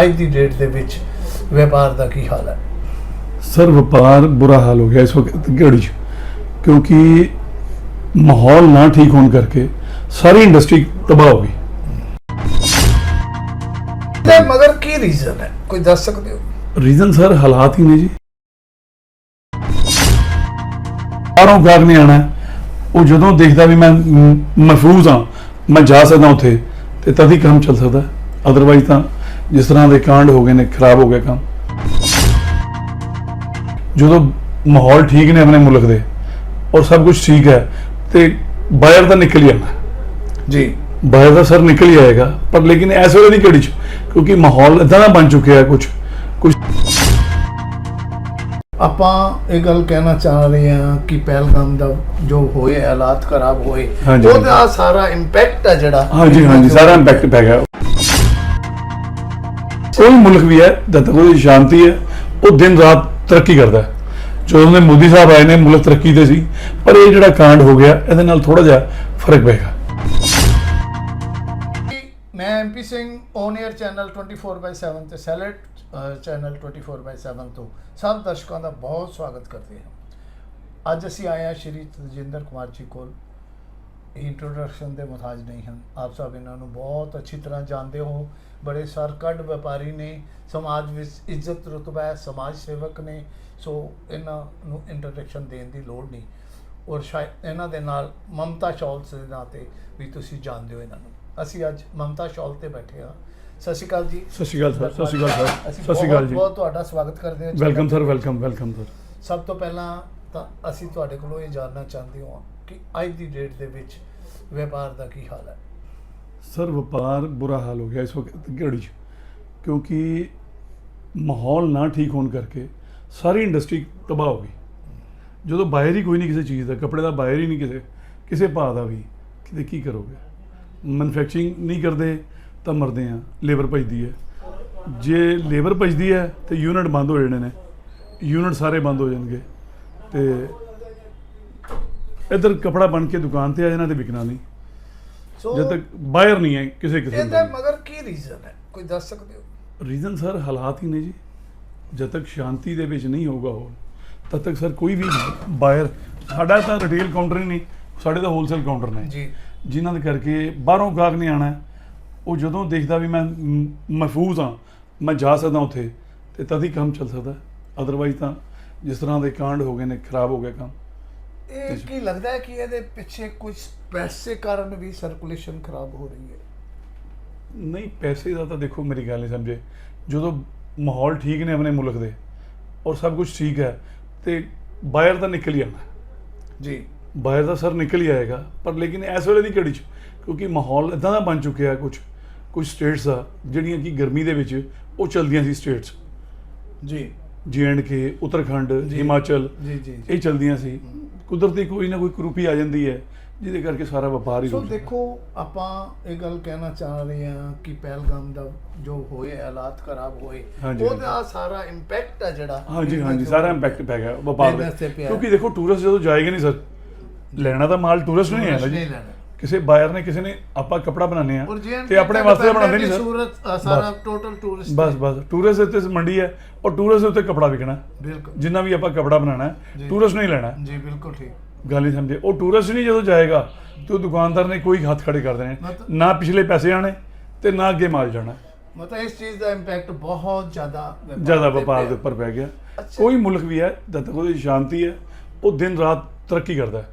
ਅੱਜ ਦੀ ਡੇਟ ਦੇ ਵਿੱਚ ਵਪਾਰ ਦਾ ਕੀ ਹਾਲ ਹੈ? ਸਰ ਵਪਾਰ ਬੁਰਾ ਹਾਲ ਹੋ ਗਿਆ ਇਸ ਵਕਤ ਘੜੀ 'ਚ ਕਿਉਂਕਿ ਮਾਹੌਲ ਨਾ ਠੀਕ ਹੋਣ ਕਰਕੇ ਸਾਰੀ ਇੰਡਸਟਰੀ ਤਬਾਹ ਹੋ ਗਈ। ਤੇ ਮਗਰ ਕੀ ਰੀਜ਼ਨ ਹੈ? ਕੋਈ ਦੱਸ ਸਕਦੇ ਹੋ? ਰੀਜ਼ਨ ਸਰ ਹਾਲਾਤ ਹੀ ਨੇ ਜੀ। ਬਾਹਰੋਂ ਗਾਹਕ ਨਹੀਂ ਆਣਾ ਉਹ ਜਦੋਂ ਦੇਖਦਾ ਵੀ ਮੈਂ ਮ, ਮਹਿਫੂਜ਼ ਹਾਂ ਮੈਂ ਜਾ ਸਕਦਾ ਉੱਥੇ ਤੇ ਤਦ ਹੀ ਕੰਮ ਚੱਲ ਸਕਦਾ। ਅਦਰਵਾਈਜ਼ ਤਾਂ ਜਿਸ ਤਰ੍ਹਾਂ ਦੇ ਕਾਂਡ ਹੋ ਗਏ ਨੇ ਖਰਾਬ ਹੋ ਗਿਆ ਕੰਮ। ਜਦੋਂ ਮਾਹੌਲ ਠੀਕ ਨੇ ਆਪਣੇ ਮੁਲਕ ਦੇ ਔਰ ਸਭ ਕੁਝ ਠੀਕ ਹੈ ਤੇ ਬਾਹਰ ਤਾਂ ਨਿਕਲ ਆਣਾ ਜੀ। ਬਾਹਰ ਦਾ ਸਰ ਨਿਕਲ ਹੀ ਆਏਗਾ ਪਰ ਲੇਕਿਨ ਇਸ ਵੇਲੇ ਨਹੀਂ ਚ ਕਿਉਂਕਿ ਮਾਹੌਲ ਇਦਾਂ ਦਾ ਬਣ ਚੁੱਕਿਆ ਹੈ ਕੁਝ ਕੁਝ ਆਪਾਂ ਇਹ ਗੱਲ ਕਹਿਣਾ ਚਾਹ ਰਹੇ ਹਾਂ ਕਿ ਪਹਿਲਗਾਮ ਦਾ ਜੋ ਹੋਏ ਹਾਲਾਤ ਖਰਾਬ ਹੋਏ ਹਾਂਜੀ। ਉਹਦਾ ਸਾਰਾ ਇੰਪੈਕਟ ਹੈ ਜਿਹੜਾ। ਹਾਂਜੀ ਹਾਂਜੀ ਸਾਰਾ ਇੰਪੈਕਟ ਪੈ ਗਿਆ। ਕੋਈ ਮੁਲਕ ਵੀ ਹੈ ਜਦ ਤੱਕ ਉਹਦੀ ਸ਼ਾਂਤੀ ਹੈ, ਉਹ ਦਿਨ ਰਾਤ ਤਰੱਕੀ ਕਰਦਾ ਹੈ। ਜਦੋਂ ਦੇ ਮੋਦੀ ਸਾਹਿਬ ਆਏ ਨੇ, ਮੁਲਕ ਤਰੱਕੀ ਤੇ ਸੀ, ਪਰ ਇਹ ਜਿਹੜਾ ਕਾਂਡ ਹੋ ਗਿਆ, ਇਹਦੇ ਨਾਲ ਥੋੜਾ ਜਿਹਾ ਫ਼ਰਕ ਪਏਗਾ। ਮੈਂ MP Singh on air channel 24/7 ਤੇ ਸੈਲਟ ਚੈਨਲ 24/7 ਤੋਂ ਸਭ ਦਰਸ਼ਕਾਂ ਦਾ ਬਹੁਤ ਸਵਾਗਤ ਕਰਦੇ ਹਾਂ। ਅੱਜ ਅਸੀਂ ਆਏ ਹਾਂ ਸ਼੍ਰੀ ਤਜਿੰਦਰ ਕੁਮਾਰ ਜੀ ਕੋਲ। ਇੰਟਰੋਡਕਸ਼ਨ ਦੇ ਮੁਹਤਾਜ ਨਹੀਂ ਹਨ। ਆਪ ਸਭ ਇਹਨਾਂ ਨੂੰ ਬਹੁਤ ਅੱਛੀ ਤਰ੍ਹਾਂ ਜਾਣਦੇ ਹੋ। ਬੜੇ ਸਰਕੱਡ ਵਪਾਰੀ ਨੇ ਸਮਾਜ ਵਿੱਚ ਇੱਜ਼ਤ ਰੁਤਬਾ ਹੈ ਸਮਾਜ ਸੇਵਕ ਨੇ ਸੋ ਇਹਨਾਂ ਨੂੰ ਇੰਟਰੋਡਕਸ਼ਨ ਦੇਣ ਦੀ ਲੋੜ ਨਹੀਂ। ਔਰ ਸ਼ਾਇਦ ਇਹਨਾਂ ਦੇ ਨਾਲ ਮਮਤਾ ਸ਼ੌਲਸ ਦੇ ਨਾਂ ਤੇ ਵੀ ਤੁਸੀਂ ਜਾਣਦੇ ਹੋ ਇਹਨਾਂ ਨੂੰ। ਅਸੀਂ ਅੱਜ ਮਮਤਾ ਸ਼ੌਲ ਤੇ ਬੈਠੇ ਹਾਂ। ਸਤਿ ਸ਼੍ਰੀ ਅਕਾਲ ਜੀ। ਸਤਿ ਸ਼੍ਰੀ ਅਕਾਲ ਸਰ ਸਤਿ ਸ਼੍ਰੀ ਅਕਾਲ ਸਰ ਸਤਿ ਸ਼੍ਰੀ ਅਕਾਲ ਜੀ। ਬਹੁਤ ਤੁਹਾਡਾ ਸਵਾਗਤ ਕਰਦੇ ਹਾਂ। Welcome sir welcome welcome sir ਸਭ ਤੋਂ ਪਹਿਲਾਂ ਤਾਂ ਅਸੀਂ ਤੁਹਾਡੇ ਕੋਲੋਂ ਇਹ ਜਾਣਨਾ ਚਾਹੁੰਦੇ ਹਾਂ ਕਿ ਅੱਜ ਦੀ ਡੇਟ ਦੇ ਵਿੱਚ ਵਪਾਰ ਦਾ ਕੀ ਹਾਲ ਹੈ? ਸਰ, ਵਪਾਰ ਬੁਰਾ ਹਾਲ ਹੋ ਗਿਆ ਇਸ ਵਕਤ ਘੜੀ 'ਚ, ਕਿਉਂਕਿ ਮਾਹੌਲ ਨਾ ਠੀਕ ਹੋਣ ਕਰਕੇ ਸਾਰੀ ਇੰਡਸਟਰੀ ਤਬਾਹ ਹੋ ਗਈ। ਜਦੋਂ ਬਾਹਰ ਹੀ ਕੋਈ ਨਹੀਂ ਕਿਸੇ ਚੀਜ਼ ਦਾ, ਕੱਪੜੇ ਦਾ ਬਾਹਰ ਹੀ ਨਹੀਂ ਕਿਸੇ ਕਿਸੇ ਭਾਅ ਦਾ ਵੀ, ਕਿਤੇ ਕੀ ਕਰੋਗੇ? ਮੈਨੂਫੈਕਚਰਿੰਗ ਨਹੀਂ ਕਰਦੇ, ਤਾਂ ਮਰਦੇ ਆ ਲੇਬਰ ਭਜਦੀ ਹੈ। ਜੇ ਲੇਬਰ ਭਜਦੀ ਹੈ, ਤੇ ਯੂਨਿਟ ਬੰਦ ਹੋ ਜਾਣੇ ਨੇ। ਯੂਨਿਟ ਸਾਰੇ ਬੰਦ ਹੋ ਜਾਣਗੇ। ਤੇ ਇੱਧਰ ਕਪੜਾ ਬਣ ਕੇ ਦੁਕਾਨ ਤੇ ਆ ਜਾਣਾ ਤੇ ਵਿਕਣਾ ਨਹੀਂ। ਸੋ ਜਦ ਤੱਕ ਬਾਹਰ ਨਹੀਂ ਹੈ ਕਿਸੇ ਕਿਸਮ ਇਹਦਾ ਦਾ ਮਗਰ ਕੀ ਰੀਜ਼ਨ ਹੈ? ਕੋਈ ਦੱਸ ਸਕਦੇ ਹੋ? ਰੀਜ਼ਨ ਸਰ ਹਾਲਾਤ ਹੀ ਨੇ ਜੀ। ਜਦ ਤੱਕ ਸ਼ਾਂਤੀ ਦੇ ਵਿੱਚ ਨਹੀਂ ਹੋਊਗਾ ਉਹ ਤਦ ਤੱਕ ਸਰ ਕੋਈ ਵੀ ਬਾਹਰ। ਸਾਡਾ ਤਾਂ ਰਿਟੇਲ ਕਾਊਂਟਰ ਹੀ ਨਹੀਂ ਸਾਡੇ ਤਾਂ ਹੋਲਸੇਲ ਕਾਊਂਟਰ ਨੇ। ਜੀ। ਜਿਨ੍ਹਾਂ ਦੇ ਕਰਕੇ ਬਾਹਰੋਂ ਗਾਹਕ ਨਹੀਂ ਆਣਾ ਉਹ ਜਦੋਂ ਦੇਖਦਾ ਵੀ ਮੈਂ ਮ, ਮਹਿਫੂਜ਼ ਹਾਂ ਮੈਂ ਜਾ ਸਕਦਾ ਉੱਥੇ ਤੇ ਤਦ ਹੀ ਕੰਮ ਚੱਲ ਸਕਦਾ। ਅਦਰਵਾਈਜ਼ ਤਾਂ ਜਿਸ ਤਰ੍ਹਾਂ ਦੇ ਕਾਂਡ ਹੋ ਗਏ ਨੇ ਖਰਾਬ ਹੋ ਗਿਆ ਕੰਮ। ਇਹ ਕੀ ਲੱਗਦਾ ਹੈ ਕਿ ਇਹਦੇ ਪਿੱਛੇ ਕੁਝ ਪੈਸੇ ਕਾਰਨ ਵੀ ਸਰਕੂਲੇਸ਼ਨ ਖਰਾਬ ਹੋ ਰਹੀ ਹੈ? ਨਹੀਂ ਪੈਸੇ ਦਾ ਤਾਂ ਦੇਖੋ ਮੇਰੀ ਗੱਲ ਨਹੀਂ ਸਮਝੇ। ਜਦੋਂ ਮਾਹੌਲ ਠੀਕ ਨੇ ਆਪਣੇ ਮੁਲਕ ਦੇ ਔਰ ਸਭ ਕੁਝ ਠੀਕ ਹੈ ਤੇ ਬਾਹਰ ਤਾਂ ਨਿਕਲ ਹੀ ਆਣਾ ਜੀ। ਬਾਹਰ ਤਾਂ ਸਰ ਨਿਕਲ ਹੀ ਆਏਗਾ ਪਰ ਲੇਕਿਨ ਇਸ ਵੇਲੇ ਦੀ ਘੜੀ 'ਚ ਕਿਉਂਕਿ ਮਾਹੌਲ ਇਦਾਂ ਦਾ ਬਣ ਚੁੱਕਿਆ ਕੁਝ ਕੁਝ ਸਟੇਟਸ ਆ ਜਿਹੜੀਆਂ ਕਿ ਗਰਮੀ ਦੇ ਵਿੱਚ ਉਹ ਚਲਦੀਆਂ ਸੀ ਸਟੇਟਸ ਜੀ। ਜੇ ਐਂਡ ਕੇ ਉੱਤਰਾਖੰਡ। ਹਿਮਾਚਲ ਜੀ ਜੀ। ਇਹ ਚਲਦੀਆਂ ਸੀ ਕੁਦਰਤੀ ਕੋਈ ਨਾ ਕੋਈ ਕਰੂਪੀ ਆ ਜਾਂਦੀ ਹੈ ਜਿਹਦੇ ਕਰਕੇ ਸਾਰਾ ਵਪਾਰ ਹੀ ਸੋ। ਦੇਖੋ ਆਪਾਂ ਇਹ ਗੱਲ ਕਹਿਣਾ ਚਾਹ ਰਹੇ ਹਾਂ ਕਿ ਪਹਿਲਗਾਮ ਦਾ ਜੋ ਹੋਏ ਹਾਲਾਤ ਖਰਾਬ ਹੋਏ ਉਹਦਾ ਸਾਰਾ ਇੰਪੈਕਟ ਹੈ ਜਿਹੜਾ ਹਾਂਜੀ ਹਾਂਜੀ ਸਾਰਾ ਇੰਪੈਕਟ ਪੈ ਗਿਆ ਵਪਾਰ। ਕਿਉਂਕਿ ਦੇਖੋ ਟੂਰਿਸਟ ਜਦੋਂ ਜਾਏਗਾ ਨਹੀਂ ਸਰ ਲੈਣਾ ਤਾਂ ਮਾਲ ਟੂਰਿਸਟ ਨਹੀਂ ਹੈ ਜੀ ਲੈਣਾ ਕਿਸੇ ਬਾਇਰ ਨੇ ਕਿਸੇ ਨੇ ਆਪਾਂ ਕਪੜਾ ਬਣਾਉਂਦੇ ਆ ਤੇ ਆਪਣੇ ਵਾਸਤੇ ਤਾਂ ਬਣਾਉਂਦੇ ਨਹੀਂ ਸਰ ਸੂਰਤ ਸਾਰਾ। Total tourist bus bus. Tourist ਉੱਤੇ ਮੰਡੀ ਹੈ ਔਰ ਟੂਰਿਸਟ ਉੱਤੇ ਕਪੜਾ ਵਿਕਣਾ। ਬਿਲਕੁਲ। ਜਿੰਨਾ ਵੀ ਆਪਾਂ ਕਪੜਾ ਬਣਾਉਣਾ। ਹੈ ਟੂਰਿਸਟ ਨਹੀਂ ਲੈਣਾ ਜੀ ਬਿਲਕੁਲ ਠੀਕ। ਗੱਲ ਨਹੀਂ ਸਮਝੇ। ਉਹ ਟੂਰਿਸਟ ਨਹੀਂ ਜਦੋਂ ਜਾਏਗਾ ਤੇ ਉਹ ਦੁਕਾਨਦਾਰ ਨੇ ਕੋਈ ਹੱਥ ਖੜੇ ਕਰ ਦੇਣੇ। ਨਾ ਪਿਛਲੇ ਪੈਸੇ ਆਣੇ ਤੇ ਨਾ ਅੱਗੇ ਮਾਲ ਜਾਣਾ। ਮਤਲਬ ਇਸ ਚੀਜ਼ ਦਾ ਇੰਪੈਕਟ ਬਹੁਤ ਜ਼ਿਆਦਾ ਜ਼ਿਆਦਾ ਤੇ ਵਪਾਰ। ਦੇ ਉੱਪਰ ਪੈ ਗਿਆ। ਕੋਈ ਮੁਲਕ ਵੀ ਹੈ ਜਦ ਤੱਕ ਉਹਦੀ ਸ਼ਾਂਤੀ ਹੈ ਉਹ ਦਿਨ ਰਾਤ ਤਰੱਕੀ ਕਰਦਾ ਹੈ।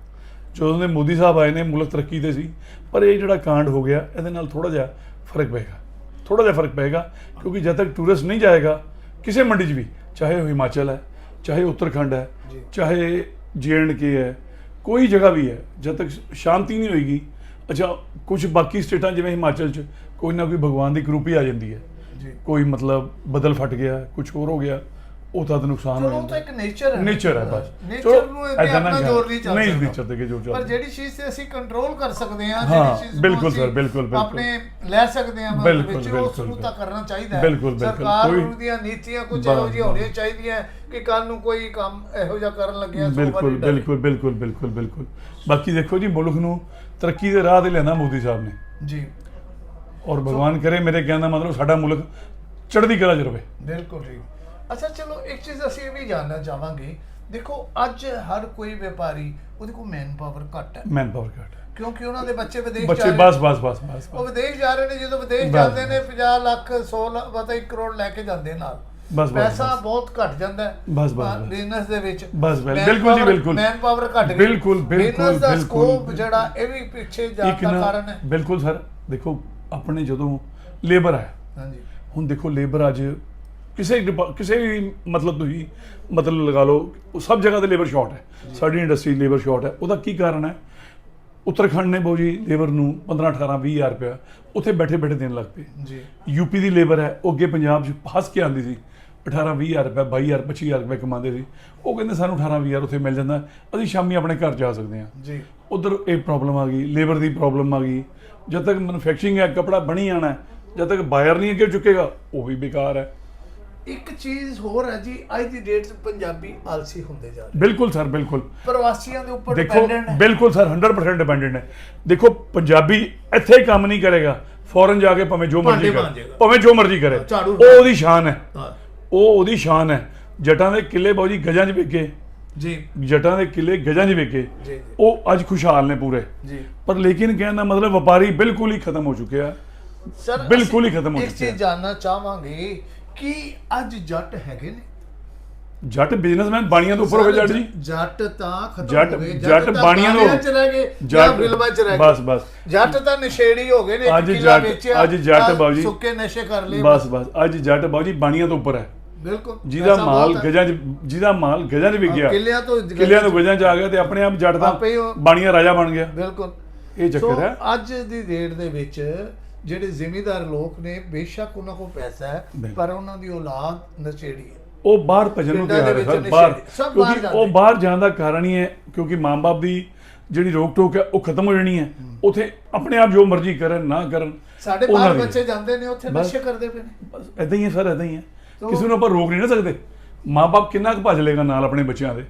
ਜਦੋਂ ਦੇ ਮੋਦੀ ਸਾਹਿਬ ਆਏ ਨੇ ਮੁਲਕ ਤਰੱਕੀ ਤੇ ਸੀ ਪਰ ਇਹ ਜਿਹੜਾ ਕਾਂਡ ਹੋ ਗਿਆ ਇਹਦੇ ਨਾਲ ਥੋੜਾ ਜਿਹਾ ਫ਼ਰਕ ਪਏਗਾ। ਥੋੜਾ ਜਿਹਾ ਫ਼ਰਕ ਪਏਗਾ ਕਿਉਂਕਿ ਜਦ ਤੱਕ ਟੂਰਿਸਟ ਨਹੀਂ ਜਾਏਗਾ ਕਿਸੇ ਮੰਡੀ 'ਚ ਵੀ ਚਾਹੇ ਉਹ ਹਿਮਾਚਲ ਹੈ ਚਾਹੇ ਉੱਤਰਾਖੰਡ ਹੈ। ਚਾਹੇ ਕੇ ਹੈ ਕੋਈ ਜਗ੍ਹਾ ਵੀ ਹੈ ਜਦ ਤੱਕ ਸ਼ਾਂਤੀ ਨਹੀਂ ਹੋਏਗੀ ਅੱਛਾ ਕੁਝ ਬਾਕੀ ਸਟੇਟਾਂ ਜਿਵੇਂ ਹਿਮਾਚਲ 'ਚ ਕੋਈ ਨਾ ਕੋਈ ਭਗਵਾਨ ਦੀ ਕਰੂਪੀ ਆ ਜਾਂਦੀ ਹੈ। ਜੀ। ਕੋਈ ਮਤਲਬ ਬਦਲ ਫਟ ਗਿਆ ਕੁਝ ਹੋਰ ਹੋ ਗਿਆ ਉਹ ਤਾਂ ਨੁਕਸਾਨ ਹੋ ਚਲੋ ਉਹ ਤਾਂ ਜਾਂਦਾ ਇੱਕ ਨੇਚਰ ਹੈ। ਨੇਚਰ ਹੈ ਬਸ। ਨੇਚਰ ਨੂੰ ਇਹ ਨਾ ਆਪਣਾ ਜ਼ੋਰ ਨਹੀਂ ਚੱਲ ਨਹੀਂ ਨੇਚਰ ਤੇ ਜ਼ੋਰ ਚੱਲ ਪਰ ਜਿਹੜੀ ਚੀਜ਼ ਤੇ ਅਸੀਂ ਕੰਟਰੋਲ ਕਰ ਸਕਦੇ ਹਾਂ ਜਿਹੜੀ ਚੀਜ਼ ਨੂੰ ਬਿਲਕੁਲ sir, ਬਿਲਕੁਲ, ਬਿਲਕੁਲ। ਆਪਣੇ ਲੈ ਸਕਦੇ ਹਾਂ ਬਿਲਕੁਲ, ਵਿੱਚ ਉਸ ਨੂੰ ਤਾਂ। ਕਰਨਾ ਚਾਹੀਦਾ ਹੈ। ਸਰਕਾਰ ਕੋਈ- ਦੀਆਂ ਨੀਤੀਆਂ ਕੁਝ ਇਹੋ ਜਿਹੀਆਂ। ਹੋਣੀਆਂ ਚਾਹੀਦੀਆਂ ਕਿ ਕੱਲ ਨੂੰ ਕੋਈ ਕੰਮ ਇਹੋ ਜਿਹਾ ਕਰਨ ਲੱਗਿਆ ਸੋ ਬਿਲਕੁਲ। ਬਿਲਕੁਲ ਬਿਲਕੁਲ ਬਿਲਕੁਲ ਬਿਲਕੁਲ। ਬਾਕੀ ਦੇਖੋ ਜੀ ਮੁਲਕ ਨੂੰ ਤਰੱਕੀ ਦੇ ਰਾਹ ਤੇ ਲੈਣਾ ਮੋਦੀ ਸਾਹਿਬ ਨੇ। ਜੀ। ਔਰ ਭਗਵਾਨ ਕਰੇ ਮੇਰੇ ਕਹਿਣ ਦਾ ਮਤਲਬ ਸਾਡਾ ਮੁਲਕ ਚੜ੍ਹਦੀ ਕਲਾ 'ਚ ਰਵੇ। ਬਿਲਕੁਲ ਠੀਕ ਅੱਛਾ ਚਲੋ ਇੱਕ ਚੀਜ਼ ਅਸੀਂ ਇਹ ਵੀ ਜਾਣਨਾ ਚਾਹਾਂਗੇ। ਦੇਖੋ ਅੱਜ ਹਰ ਕੋਈ ਵਪਾਰੀ ਉਹਦੇ ਕੋਲ ਮੈਨ ਪਾਵਰ ਘੱਟ ਹੈ। ਮੈਨ ਪਾਵਰ ਘੱਟ ਹੈ। ਕਿਉਂਕਿ ਉਹਨਾਂ ਦੇ ਬੱਚੇ ਵਿਦੇਸ਼ ਬੱਚੇ ਜਾ ਰਹੇ ਬਸ ਬਸ ਬਸ ਬਸ ਉਹ ਵਿਦੇਸ਼ ਜਾ ਰਹੇ ਨੇ ਜਦੋਂ ਵਿਦੇਸ਼ ਬਸ। ਜਾਂਦੇ ਨੇ 50 ਲੱਖ 100 ਲੱਖ ਪਤਾ 1 ਕਰੋੜ ਲੈ ਕੇ ਜਾਂਦੇ ਨਾਲ। ਬਸ, ਬਸ, ਪੈਸਾ ਬਸ। ਬਹੁਤ ਘਟ ਜਾਂਦਾ ਹੈ। ਬਸ, ਬਸ, ਬਸ। ਬਿਜ਼ਨਸ ਦੇ ਵਿੱਚ ਬਸ, ਬਸ, ਬਿਲਕੁਲ ਜੀ, ਬਿਲਕੁਲ। ਮੈਨ ਪਾਵਰ ਘਟ ਗਈ। ਬਿਲਕੁਲ, ਬਿਲਕੁਲ, Business ਦਾ ਬਿਲਕੁਲ, ਸਕੋਪ ਬਿਲਕੁਲ। ਜਿਹੜਾ ਇਹ ਵੀ ਪਿੱਛੇ ਜਾਣ ਇੱਕ ਦਾ ਨਾ ਕਾਰਨ ਹੈ। ਬਿਲਕੁਲ ਸਰ। ਦੇਖੋ ਆਪਣੇ ਜਦੋਂ ਲੇਬਰ ਹੈ ਹਾਂਜੀ। ਹੁਣ ਦੇਖੋ ਲੇਬਰ ਅੱਜ ਕਿਸੇ ਡਿਪਾ- ਕਿਸੇ ਵੀ ਮਤਲਬ ਤੁਸੀਂ ਮਤਲਬ ਲਗਾ ਲਓ ਉਹ ਸਭ ਜਗ੍ਹਾ ਤੇ ਲੇਬਰ ਸ਼ਾਰਟ ਹੈ। ਸਾਡੀ ਇੰਡਸਟਰੀ ਲੇਬਰ ਸ਼ਾਰਟ ਹੈ। ਉਹਦਾ ਕੀ ਕਾਰਨ ਹੈ? ਉੱਤਰਾਖੰਡ ਨੇ ਬੋ ਜੀ ਲੇਬਰ ਨੂੰ 15 18 20 ਹਜ਼ਾਰ ਰੁਪਇਆ ਉੱਥੇ ਬੈਠੇ ਬੈਠੇ ਦੇਣ ਲੱਗ ਪਏ। ਜੀ। ਯੂਪੀ ਦੀ ਲੇਬਰ ਹੈ ਉਹ ਅੱਗੇ ਪੰਜਾਬ 'ਚ ਹੱਸ ਕੇ ਆਉਂਦੀ ਸੀ। 18 20 ਹਜ਼ਾਰ ਰੁਪਏ 22 ਹਜ਼ਾਰ 25 ਹਜ਼ਾਰ ਰੁਪਏ ਕਮਾਉਂਦੇ ਸੀ। ਉਹ ਕਹਿੰਦੇ ਸਾਨੂੰ 18 20 ਹਜ਼ਾਰ ਉੱਥੇ ਮਿਲ ਜਾਂਦਾ। ਅਸੀਂ ਸ਼ਾਮੀ ਆਪਣੇ ਘਰ ਜਾ ਸਕਦੇ ਹਾਂ। ਜੀ। ਉਧਰ ਇਹ ਪ੍ਰੋਬਲਮ ਆ ਗਈ ਲੇਬਰ ਦੀ ਪ੍ਰੋਬਲਮ ਆ ਗਈ। ਜਦ ਤੱਕ ਮੈਨੂਫੈਕਚਰਿੰਗ ਹੈ ਕਪੜਾ ਬਣੀ ਆਣਾ ਜਦ ਤੱਕ ਬਾਇਰ ਨਹੀਂ ਅੱਗੇ ਚੁੱਕੇਗਾ ਉਹ ਵੀ ਬੇਕਾਰ ਹੈ। ਇੱਕ ਚੀਜ਼ ਹੋਰ ਹੈ ਜੀ ਅੱਜ ਦੀ ਡੇਟ 'ਚ ਪੰਜਾਬੀ ਆਲਸੀ ਹੁੰਦੇ ਜਾ ਰਹੇ ਬਿਲਕੁਲ ਸਰ ਬਿਲਕੁਲ। ਪ੍ਰਵਾਸੀਆਂ ਦੇ ਉੱਪਰ ਦੇਖੋ ਡਿਪੈਂਡੈਂਟ ਹੈ। ਬਿਲਕੁਲ ਸਰ 100% ਡਿਪੈਂਡੈਂਟ ਹੈ। ਦੇਖੋ ਪੰਜਾਬੀ ਇੱਥੇ ਕੰਮ ਨਹੀਂ ਕਰੇਗਾ ਫੋਰਨ ਜਾ ਕੇ ਭਾਵੇਂ ਜੋ ਮਰਜ਼ੀ ਕਰੇ। ਮਾਂਜੇਗਾ। ਭਾਵੇਂ ਜੋ ਮਰਜ਼ੀ ਕਰੇ। ਝਾੜੂ ਉਹ ਉਹਦੀ ਸ਼ਾਨ ਹੈ। ਹਾਂ, ਉਹ ਉਹਦੀ ਸ਼ਾਨ ਹੈ। ਜਟਾਂ ਦੇ ਕਿੱਲੇ ਬਾਊ ਜੀ ਗਜਾਂ 'ਚ ਵਿਕੇ। ਜੀ। ਜਟਾਂ ਦੇ ਕਿੱਲੇ ਗਜਾਂ 'ਚ ਵਿਕੇ। ਜੀ ਜੀ। ਉਹ ਅੱਜ ਖੁਸ਼ਹਾਲ ਨੇ ਪੂਰੇ। ਜੀ। ਪਰ ਲੇਕਿਨ ਕਹਿਣ ਦਾ ਮਤਲਬ ਵਪਾਰੀ ਬਿਲਕੁਲ ਹੀ ਖਤਮ ਹੋ ਚੁੱਕਿਆ। ਸਰ ਬਿਲਕੁਲ ਹੀ ਖਤਮ ਹੋ ਇੱਕ ਚੁੱਕਿਆ। ਚੀਜ਼ ਜਾਨਣਾ ਚਾਹਾਂਗੇ ਕਿ ਅੱਜ ਜੱਟ ਹੈਗੇ ਨੇ? ਜੱਟ ਬਿਜ਼ਨਸਮੈਨ ਬਾਣੀਆਂ ਤੋਂ ਉੱਪਰ ਹੋ ਗਏ ਜੱਟ ਜੀ। ਜੱਟ ਤਾਂ ਖਤਮ ਹੋ ਗਏ। ਜੱਟ ਬਾਣੀਆਂ ਤੋਂ- ਚ ਰਹਿ ਗਏ ਜੱਟ ਫਿਲਮਾਂ ਚ ਰਹਿ ਗਏ। ਬਸ ਬਸ। ਜੱਟ ਤਾਂ ਨਸ਼ੇੜੀ ਹੋ ਗਏ ਨੇ ਅੱਜ ਜੱਟ- ਅੱਜ ਜੱਟ ਬਾਊ ਜੀ- ਸੁੱਕੇ ਨਸ਼ੇ ਕਰ ਲਏ। ਬਸ ਬਸ। ਅੱਜ ਜੱਟ ਬਾਊ ਜੀ ਬਾਣੀਆਂ ਤੋਂ ਉੱਪਰ ਹੈ। ਬਿਲਕੁਲ। ਜਿਹਦਾ ਮਾਲ। ਗਜਾਂ 'ਚ ਜਿਹਦਾ ਮਾਲ ਗਜਾਂ 'ਚ ਵਿਕ ਗਿਆ। ਕਿੱਲਿਆਂ ਤੋਂ ਕਿੱਲਿਆਂ ਤੋਂ ਗਜਾਂ 'ਚ ਆ ਗਿਆ ਤੇ ਆਪਣੇ ਆਪ ਜੱਟ ਦਾ ਬਾਣੀਆਂ ਰਾਜਾ ਬਣ ਗਿਆ। ਬਿਲਕੁਲ। ਇਹ ਚੱਕਰ ਹੈ। ਅੱਜ ਦੀ ਡੇਟ ਦੇ ਵਿੱਚ ਜਿਹੜੇ ਜ਼ਿਮੀਦਾਰ ਲੋਕ ਨੇ ਬੇਸ਼ੱਕ ਉਹਨਾਂ ਕੋਲ ਪੈਸਾ ਹੈ। ਪਰ ਉਹਨਾਂ ਦੀ ਔਲਾਦ ਨਸ਼ੇੜੀ ਹੈ ਉਹ ਬਾਹਰ ਭਜਨ ਨੂੰ ਤਿਆਰ ਹੈ ਸਰ ਬਾਹਰ ਸਭ ਬਾਹਰ ਕਿਉਂਕਿ। ਉਹ ਬਾਹਰ ਜਾਣ ਦਾ ਕਾਰਨ ਹੀ ਹੈ ਕਿਉਂਕਿ ਮਾਂ-ਬਾਪ ਦੀ ਜਿਹੜੀ ਰੋਕ ਟੋਕ ਹੈ ਉਹ ਖਤਮ ਹੋ ਜਾਣੀ ਹੈ ਉਥੇ ਆਪਣੇ ਆਪ ਜੋ ਮਰਜ਼ੀ ਕਰਨ ਨਾ ਕਰਨ ਸਾਡੇ ਬਾਹਰ। ਬੱਚੇ ਜਾਂਦੇ ਨੇ ਉੱਥੇ। ਨਸ਼ੇ ਕਰਦੇ ਪਏ ਨੇ ਬਸ ਇਦਾਂ ਹੀ ਹੈ ਸਰ ਇਦਾਂ ਹੀ ਹੈ ਕਿਸੇ ਨੂੰ ਆਪਾਂ ਰੋਕ ਨਹੀਂ ਨਾ ਸਕਦੇ ਮਾਂ-ਬਾਪ ਕਿੰਨਾ ਕੁ ਭੱਜ ਲੇਗਾ ਨਾਲ ਆਪਣੇ ਬੱਚਿਆਂ ਦੇ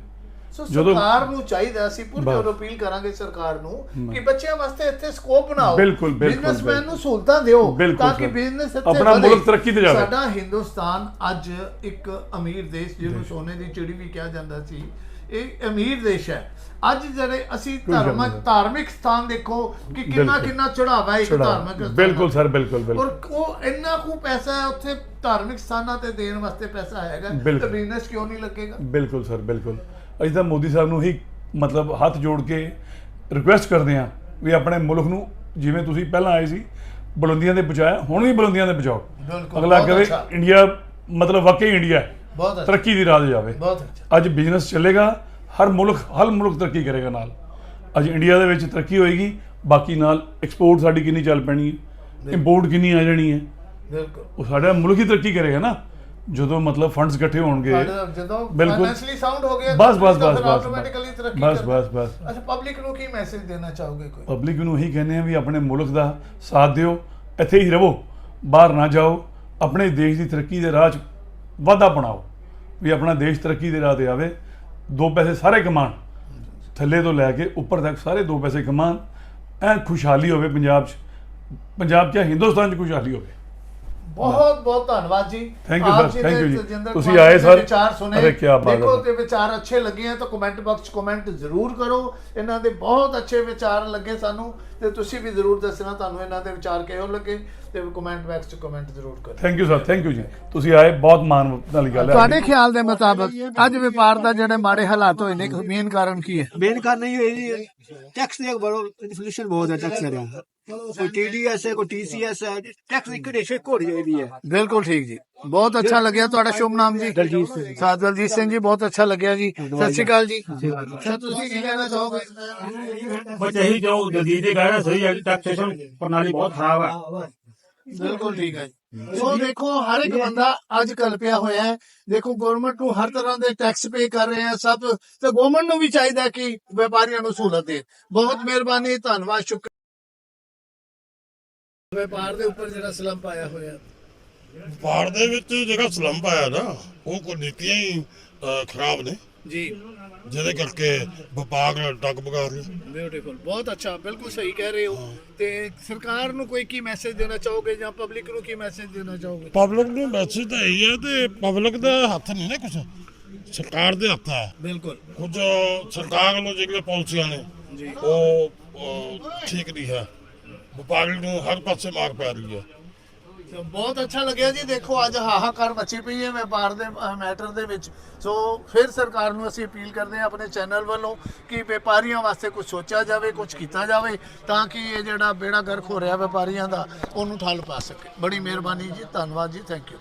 ਸੋ ਸਰਕਾਰ ਨੂੰ ਚਾਹੀਦਾ ਅਸੀਂ। ਪੁਰਜੋਰ ਅਪੀਲ ਕਰਾਂਗੇ ਸਰਕਾਰ ਨੂੰ ਕਿ ਬੱਚਿਆਂ ਵਾਸਤੇ ਇੱਥੇ ਸਕੋਪ ਬਣਾਓ ਬਿਲਕੁਲ, ਬਿਲਕੁਲ, ਬਿਜ਼ਨਸਮੈਨ ਨੂੰ। ਸਹੂਲਤਾਂ ਦਿਓ ਤਾਂ ਕਿ। ਬਿਜ਼ਨਸ ਇੱਥੇ ਆਪਣਾ। ਮੁਲਕ ਤਰੱਕੀ ਤੇ ਜਾਵੇ। ਸਾਡਾ ਹਿੰਦੁਸਤਾਨ ਅੱਜ ਇੱਕ ਅਮੀਰ ਦੇਸ਼ ਜਿਹਨੂੰ ਸੋਨੇ ਦੀ ਚਿੜੀ ਵੀ ਕਿਹਾ ਜਾਂਦਾ ਸੀ ਇਹ ਅਮੀਰ ਦੇਸ਼ ਹੈ ਅੱਜ ਜਿਹੜੇ ਅਸੀਂ ਧਾਰਮਿਕ। ਧਾਰਮਿਕ ਸਥਾਨ ਦੇਖੋ ਕਿ ਕਿੰਨਾ। ਕਿੰਨਾ ਚੜਾਵਾ ਹੈ ਇੱਕ। ਧਾਰਮਿਕ ਸਥਾਨ ਬਿਲਕੁਲ। ਸਰ ਬਿਲਕੁਲ ਬਿਲਕੁਲ ਔਰ ਉਹ ਇੰਨਾ ਕੁ ਪੈਸਾ ਹੈ ਉੱਥੇ ਧਾਰਮਿਕ ਸਥਾਨਾਂ ਤੇ ਦੇਣ ਵਾਸਤੇ ਪੈਸਾ ਹੈਗਾ ਤਾਂ। ਬਿਜ਼ਨਸ ਕਿਉਂ ਨਹੀਂ ਲੱਗੇਗਾ ਬਿਲਕੁਲ ਸਰ ਬਿਲਕੁਲ ਅਸੀਂ ਤਾਂ ਮੋਦੀ ਸਾਹਿਬ ਨੂੰ ਹੀ ਮਤਲਬ ਹੱਥ ਜੋੜ ਕੇ ਰਿਕੁਐਸਟ ਕਰਦੇ ਹਾਂ ਵੀ ਆਪਣੇ ਮੁਲਕ ਨੂੰ ਜਿਵੇਂ ਤੁਸੀਂ ਪਹਿਲਾਂ ਆਏ ਸੀ ਬੁਲੰਦੀਆਂ ਤੇ ਪਹੁੰਚਾਇਆ ਹੁਣ ਵੀ ਬੁਲੰਦੀਆਂ ਤੇ ਪਹੁੰਚਾਓ ਬਿਲਕੁਲ, ਅਗਲਾ ਬਹੁਤ ਕਹੇ ਅੱਛਾ। ਇੰਡੀਆ ਮਤਲਬ ਵਾਕਈ ਇੰਡੀਆ ਹੈ। ਬਹੁਤ ਅੱਛਾ। ਤਰੱਕੀ ਦੀ ਰਾਹ ਤੇ ਜਾਵੇ। ਬਹੁਤ ਅੱਛਾ। ਅੱਜ ਬਿਜ਼ਨਸ ਚੱਲੇਗਾ ਹਰ ਮੁਲਕ ਹਰ ਮੁਲਕ ਤਰੱਕੀ ਕਰੇਗਾ ਨਾਲ। ਅੱਜ ਇੰਡੀਆ ਦੇ ਵਿੱਚ ਤਰੱਕੀ ਹੋਏਗੀ ਬਾਕੀ ਨਾਲ ਐਕਸਪੋਰਟ ਸਾਡੀ ਕਿੰਨੀ ਚੱਲ ਪੈਣੀ ਹੈ ਇੰਪੋਰਟ ਕਿੰਨੀ ਆ ਜਾਣੀ ਹੈ। ਬਿਲਕੁਲ। ਉਹ ਸਾਡਾ ਮੁਲਕ ਹੀ ਤਰੱਕੀ ਕਰੇਗਾ ਨਾ। ਜਦੋਂ ਮਤਲਬ ਫੰਡਸ ਇਕੱਠੇ ਹੋਣਗੇ ਜਦੋਂ ਬਿਲਕੁਲ। ਫਾਈਨੈਂਸ਼ਲੀ ਸਾਊਂਡ ਹੋ ਗਿਆ ਬਸ ਬਸ ਬਸ ਬਸ automatically ਤਰੱਕੀ ਬਸ। ਬਸ ਬਸ ਅੱਛਾ ਪਬਲਿਕ ਨੂੰ ਕੀ ਮੈਸੇਜ ਦੇਣਾ ਚਾਹੋਗੇ ਕੋਈ ਪਬਲਿਕ ਨੂੰ ਇਹੀ ਕਹਿੰਦੇ ਆ ਵੀ ਆਪਣੇ ਮੁਲਕ ਦਾ ਸਾਥ ਦਿਓ ਇੱਥੇ ਹੀ ਰਹੋ ਬਾਹਰ ਨਾ ਜਾਓ ਆਪਣੇ ਦੇਸ਼ ਦੀ ਤਰੱਕੀ ਦੇ ਰਾਹ 'ਚ ਵਾਧਾ ਬਣਾਓ ਵੀ ਆਪਣਾ ਦੇਸ਼ ਤਰੱਕੀ ਦੇ ਰਾਹ ਤੇ ਆਵੇ ਦੋ ਪੈਸੇ ਸਾਰੇ ਕਮਾਣ ਥੱਲੇ ਤੋਂ ਲੈ ਕੇ ਉੱਪਰ ਤੱਕ ਸਾਰੇ ਦੋ ਪੈਸੇ ਕਮਾਣ ਐ ਖੁਸ਼ਹਾਲੀ ਹੋਵੇ ਪੰਜਾਬ 'ਚ ਪੰਜਾਬ 'ਚ ਹਿੰਦੁਸਤਾਨ 'ਚ ਖੁਸ਼ਹਾਲੀ ਹੋਵੇ ਬਹੁਤ ਬਹੁਤ ਧੰਨਵਾਦ ਜੀ। Thank you, sir. Thank you ਜੀ। ਤੁਸੀਂ ਆਏ, ਜੀ ਵਿਚਾਰ ਸੁਣੇ। ਅਰੇ, ਕਿਆ ਬਾਤ ਦੇਖੋ ਤੇ ਵਿਚਾਰ ਅੱਛੇ ਲੱਗੇ ਆ ਤਾਂ ਕਮੈਂਟ ਬਾਕਸ ਕਮੈਂਟ ਜ਼ਰੂਰ ਕਰੋ। ਇਹਨਾਂ ਦੇ ਬਹੁਤ ਅੱਛੇ ਵਿਚਾਰ ਲੱਗੇ ਸਾਨੂੰ ਤੇ ਤੁਸੀਂ ਵੀ ਜ਼ਰੂਰ ਦੱਸਣਾ ਤੁਹਾਨੂੰ ਇਹਨਾਂ ਦੇ ਵਿਚਾਰ ਕਿਹੋ ਲੱਗੇ ਤੇ ਕਮੈਂਟ ਬਾਕਸ 'ਚ ਕਮੈਂਟ ਜ਼ਰੂਰ ਕਰੋ। Thank you sir thank you ji. ਤੁਸੀਂ ਆਏ ਬਹੁਤ ਮਾਣ ਵਾਲੀ ਗੱਲ ਹੈ। ਤੁਹਾਡੇ ਖਿਆਲ ਦੇ ਮੁਤਾਬਕ ਅੱਜ ਵਪਾਰ ਦਾ ਜਿਹੜੇ ਮਾੜੇ ਹਾਲਾਤ ਹੋਏ ਨੇ ਮੇਨ ਕਾਰਨ ਕੀ ਹੈ? ਮੇਨ ਕਾਰਨ ਹੋਈ ਜੀ ਟੈਕਸ ਦੇ ਬੜਾ ਇਨਫਲੇਸ਼ਨ ਬਹੁਤ ਹੈ ਟੈਕਸ ਦਾ ਕੋਈ ਟੀਡੀਐਸ ਹੈ ਕੋਈ ਟੀਸੀਐਸ ਹੈ ਟੈਕਸ ਇੱਕ ਰੇਸ਼ੋ ਇੱਕ ਹੋ ਜਾਏਗੀ ਹੈ। ਬਿਲਕੁਲ ਠੀਕ ਜੀ। ਬਹੁਤ ਅੱਛਾ ਲੱਗਿਆ ਤੁਹਾਡਾ ਸ਼ੁਭ ਨਾਮ ਜੀ। ਦਲਜੀਤ ਸਿੰਘ ਸਾਧ ਦਲਜੀਤ ਸਿੰਘ ਜੀ ਬਹੁਤ ਅੱਛਾ ਲੱਗਿਆ ਜੀ। ਸਤਿ ਸ਼੍ਰੀ ਅਕਾਲ ਜੀ। ਅੱਛਾ ਤੁਸੀਂ ਕੀ ਕਹਿਣਾ ਚਾਹੋਗੇ? ਬਸ ਇਹੀ ਜੋ ਦਲਜੀਤ ਜੀ ਕਹਿ ਰਿਹਾ ਸਹੀ ਹੈ ਟੈਕਸੇਸ਼ਨ ਪ੍ਰਣਾਲੀ ਬਹੁਤ ਖਰਾਬ ਹੈ। ਬਿਲਕੁਲ ਠੀਕ ਹੈ ਸੋ ਦੇਖੋ ਹਰ ਇੱਕ ਬੰਦਾ ਅੱਜ ਕੱਲ ਪਿਆ ਹੋਇਆ ਹੈ। ਦੇਖੋ ਗਵਰਨਮੈਂਟ ਨੂੰ ਹਰ ਤਰ੍ਹਾਂ ਦੇ ਟੈਕਸ ਪੇ ਕਰ ਰਹੇ ਆ ਸਭ। ਤੇ ਗਵਰਨਮੈਂਟ ਨੂੰ ਵੀ ਚਾਹੀਦਾ ਕਿ ਵਪਾਰੀਆਂ ਨੂੰ ਸਹੂਲਤ ਦੇ ਬਹੁਤ ਮਿਹਰਬਾਨੀ ਧੰਨਵਾਦ ਸ਼ੁਕਰ ਵਪਾਰ ਦੇ ਉੱਪਰ ਜਿਹੜਾ ਸਲੰਪ ਆਇਆ ਹੋਇਆ। ਵਪਾਰ ਦੇ ਵਿੱਚ ਜਿਹੜਾ ਸਲੰਪ ਆਇਆ ਨਾ ਉਹ ਕੋ ਨੀਤੀਆਂ ਹੀ ਅਹ, ਖਰਾਬ ਨੇ। ਜੀ। ਜਿਹਦੇ ਕਰਕੇ ਵਪਾਰ ਡਗਮਗਾ ਰਿਹਾ। ਬਿਊਟੀਫੁਲ ਬਹੁਤ ਅੱਛਾ ਬਿਲਕੁਲ ਸਹੀ ਕਹਿ ਰਹੇ ਹੋ। ਤੇ ਸਰਕਾਰ ਨੂੰ ਕੋਈ ਕੀ ਮੈਸੇਜ ਦੇਣਾ ਚਾਹੋਗੇ ਜਾਂ ਪਬਲਿਕ ਨੂੰ ਕੀ ਮੈਸੇਜ ਦੇਣਾ ਚਾਹੋਗੇ? ਪਬਲਿਕ ਨੂੰ ਮੈਸੇਜ ਤਾਂ ਇਹੀ ਹੈ ਤੇ ਪਬਲਿਕ ਦੇ ਹੱਥ ਨਹੀਂ ਨਾ ਕੁਝ ਸਰਕਾਰ ਦੇ ਹੱਥ ਹੈ। ਬਿਲਕੁਲ। ਕੁਝ ਸਰਕਾਰ ਵੱਲੋਂ ਜਿਹੜੀਆਂ ਪਾਲਿਸੀਆਂ ਨੇ ਜੀ। ਉਹ ਉਹ ਠੀਕ ਨਹੀਂ ਹੈ। ਵਪਾਰੀ ਨੂੰ ਹਰ ਪਾਸੇ ਮਾਰ ਪੈ ਰਹੀ ਹੈ। ਤੇ ਬਹੁਤ ਅੱਛਾ ਲੱਗਿਆ ਜੀ, ਦੇਖੋ ਅੱਜ ਹਾਹਾਕਾਰ ਮੱਚੀ ਪਈ ਹੈ ਵਪਾਰ ਦੇ ਮੈਟਰ ਦੇ ਵਿੱਚ। ਸੋ ਫਿਰ ਸਰਕਾਰ ਨੂੰ ਅਸੀਂ ਅਪੀਲ ਕਰਦੇ ਹਾਂ ਆਪਣੇ ਚੈਨਲ ਵੱਲੋਂ ਕਿ ਵਪਾਰੀਆਂ ਵਾਸਤੇ ਕੁਝ ਸੋਚਿਆ ਜਾਵੇ ਕੁਝ ਕੀਤਾ ਜਾਵੇ, ਤਾਂ ਕਿ ਇਹ ਜਿਹੜਾ ਬੇੜਾ ਗਰਕ ਹੋ ਰਿਹਾ ਵਪਾਰੀਆਂ ਦਾ, ਉਹਨੂੰ ਠੱਲ ਪਾ ਸਕੇ। ਬੜੀ ਮਿਹਰਬਾਨੀ ਜੀ, ਧੰਨਵਾਦ ਜੀ ਥੈਂਕ ਯੂ